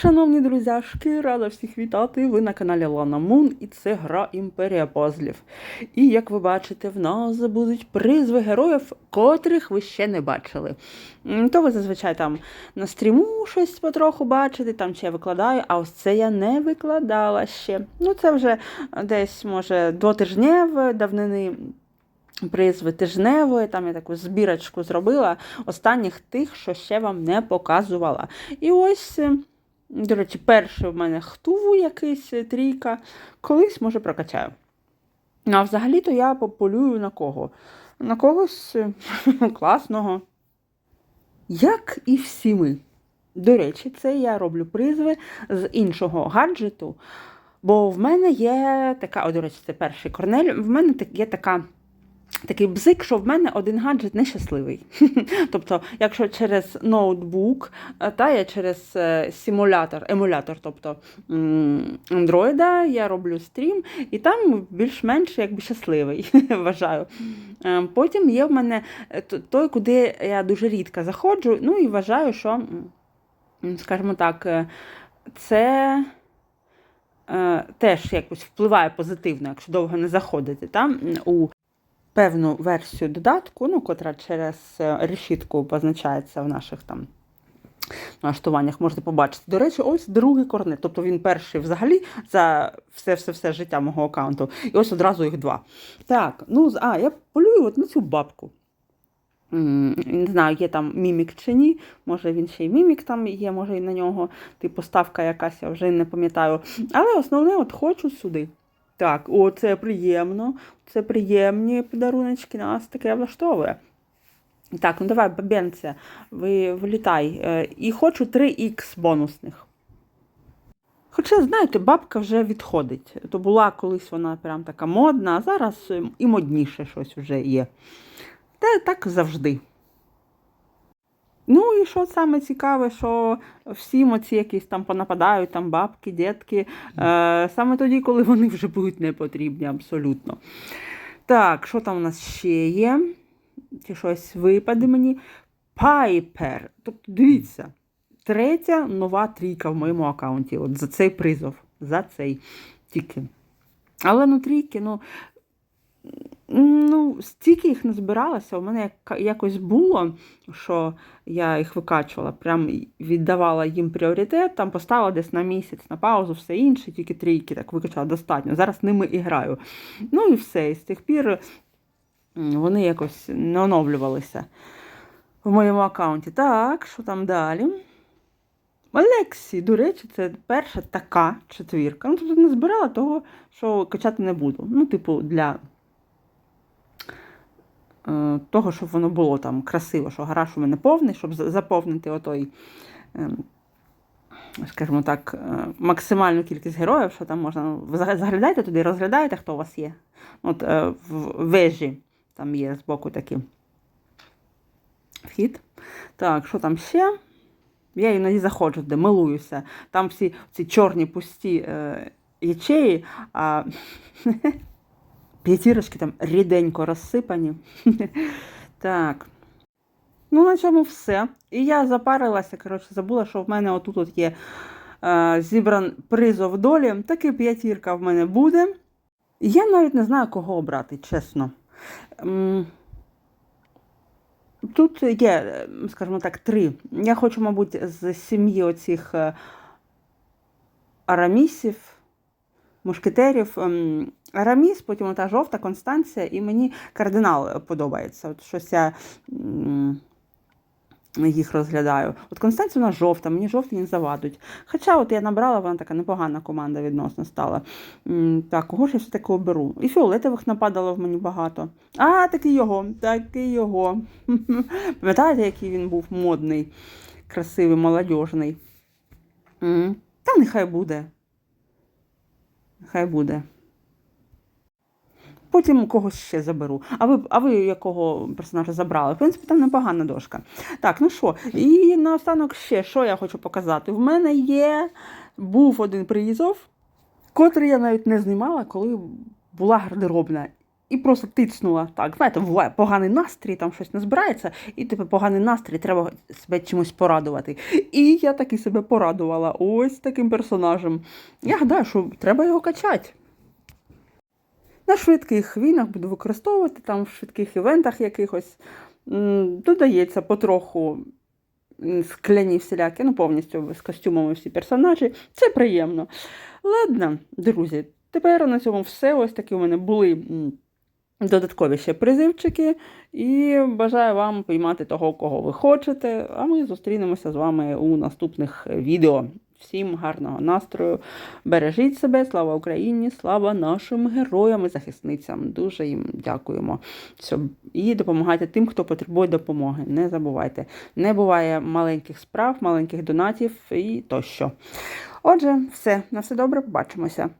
Шановні друзяшки, рада всіх вітати! Ви на каналі Лана Мун і це гра Імперія Пазлів. І як ви бачите, в нас будуть призви героїв, котрих ви ще не бачили. То ви зазвичай там на стріму щось потроху бачите, там чи я викладаю, а ось це я не викладала ще. Ну, це вже десь, може, двотижневе давнини. Призви тижневої, там я таку збірочку зробила останніх тих, що ще вам не показувала. І ось, е, до речі, перший в мене хтуву якийсь е, трійка, колись, може, прокачаю. Ну, а взагалі-то я полюю на кого? На когось е, класного. Як і всі ми. До речі, це я роблю призви з іншого гаджету. Бо в мене є така, о, до речі, це перший корнель. В мене є така. Такий бзик, що в мене один гаджет нещасливий. тобто, якщо через ноутбук, е, та я через е, симулятор, емулятор, тобто андроїда, я роблю стрім, і там більш-менш якби щасливий, вважаю. Е, Потім є в мене той, куди я дуже рідко заходжу, ну і вважаю, що, скажімо так, це теж якось впливає позитивно, якщо довго не заходити там у певну версію додатку, ну, котра через е, решітку позначається в наших там налаштуваннях, можете побачити. До речі, ось другий корнет. Тобто він перший взагалі за все-все-все життя мого аккаунту. І ось одразу їх два. Так, ну, а, я полюю от на цю бабку. Не знаю, є там мімік чи ні. Може він ще й мімік там є, може і на нього, типу, ставка якась, я вже не пам'ятаю. Але основне, от хочу сюди. Так, о, це приємно. Це приємні подаруночки, нас таке влаштовує. Так, ну давай, бабенця, ви влітай. Е, І хочу 3х бонусних. Хоча, знаєте, бабка вже відходить. То була колись вона прям така модна, а зараз е, і модніше щось вже є. Та так завжди. Ну і що саме цікаве, що всім оці якісь там понападають, там бабки, дітки, е, саме тоді, коли вони вже будуть не потрібні абсолютно. Так, що там у нас ще є? Чи щось випаде мені? Пайпер. Тобто, дивіться, третя нова трійка в моєму аккаунті. От за цей призов. За цей тільки. Але ну трійки, ну. Ну, стільки їх не збиралося. У мене якось було, що я їх викачувала, прям віддавала їм пріоритет, там поставила десь на місяць на паузу, все інше, тільки трійки так викачала достатньо. Зараз ними і граю. Ну і все. І з тих пір вони якось не оновлювалися в моєму аккаунті. Так, що там далі? Олексій, до речі, це перша така четвірка. Ну, тобто не збирала того, що качати не буду. Ну, типу, для того, щоб воно було там красиво, що гараж у мене повний, щоб заповнити отой, ем, скажімо так, е, максимальну кількість героїв, що там можна. Ви заг- заглядаєте туди, розглядаєте, хто у вас є. От е, в вежі там є збоку такий вхід. Так, що там ще? Я іноді заходжу, де милуюся. Там всі ці чорні пусті е, ячеї, а п'ятірочки там ріденько розсипані. так. Ну, на цьому все. І я запарилася, коротше, забула, що в мене отут от є е, зібран призов долі. Таки п'ятірка в мене буде. Я навіть не знаю, кого обрати, чесно. Тут є, скажімо так, три. Я хочу, мабуть, з сім'ї оцих е, арамісів, мушкетерів. Ем, Араміс, потім та жовта Констанція, і мені кардинал подобається. От щось я їх розглядаю. От Констанція вона жовта, мені жовті не завадуть. Хоча от я набрала, вона така непогана команда відносно стала. Так, кого ж я все-таки оберу? І фіолетових нападало в мені багато. А, такий його, такий його. Пам'ятаєте, який він був модний, красивий, молодіжний? Та нехай буде. Нехай буде. Потім когось ще заберу. А ви, а ви якого персонажа забрали? В принципі, там непогана дошка. Так, ну що, і наостанок ще, що я хочу показати. В мене є, був один призов, котрий я навіть не знімала, коли була гардеробна. І просто тицнула так. Знаєте, буває поганий настрій, там щось не збирається, і типу поганий настрій, треба себе чимось порадувати. І я таки себе порадувала ось таким персонажем. Я гадаю, що треба його качати. На швидких війнах буду використовувати, там в швидких івентах якихось. Додається потроху скляні всілякі, ну повністю з костюмами всі персонажі. Це приємно. Ладно, друзі, тепер на цьому все. Ось такі у мене були додаткові ще призивчики. І бажаю вам піймати того, кого ви хочете. А ми зустрінемося з вами у наступних відео. Всім гарного настрою. Бережіть себе, слава Україні, слава нашим героям і захисницям. Дуже їм дякуємо. І допомагайте тим, хто потребує допомоги. Не забувайте. Не буває маленьких справ, маленьких донатів і тощо. Отже, все, на все добре, побачимося.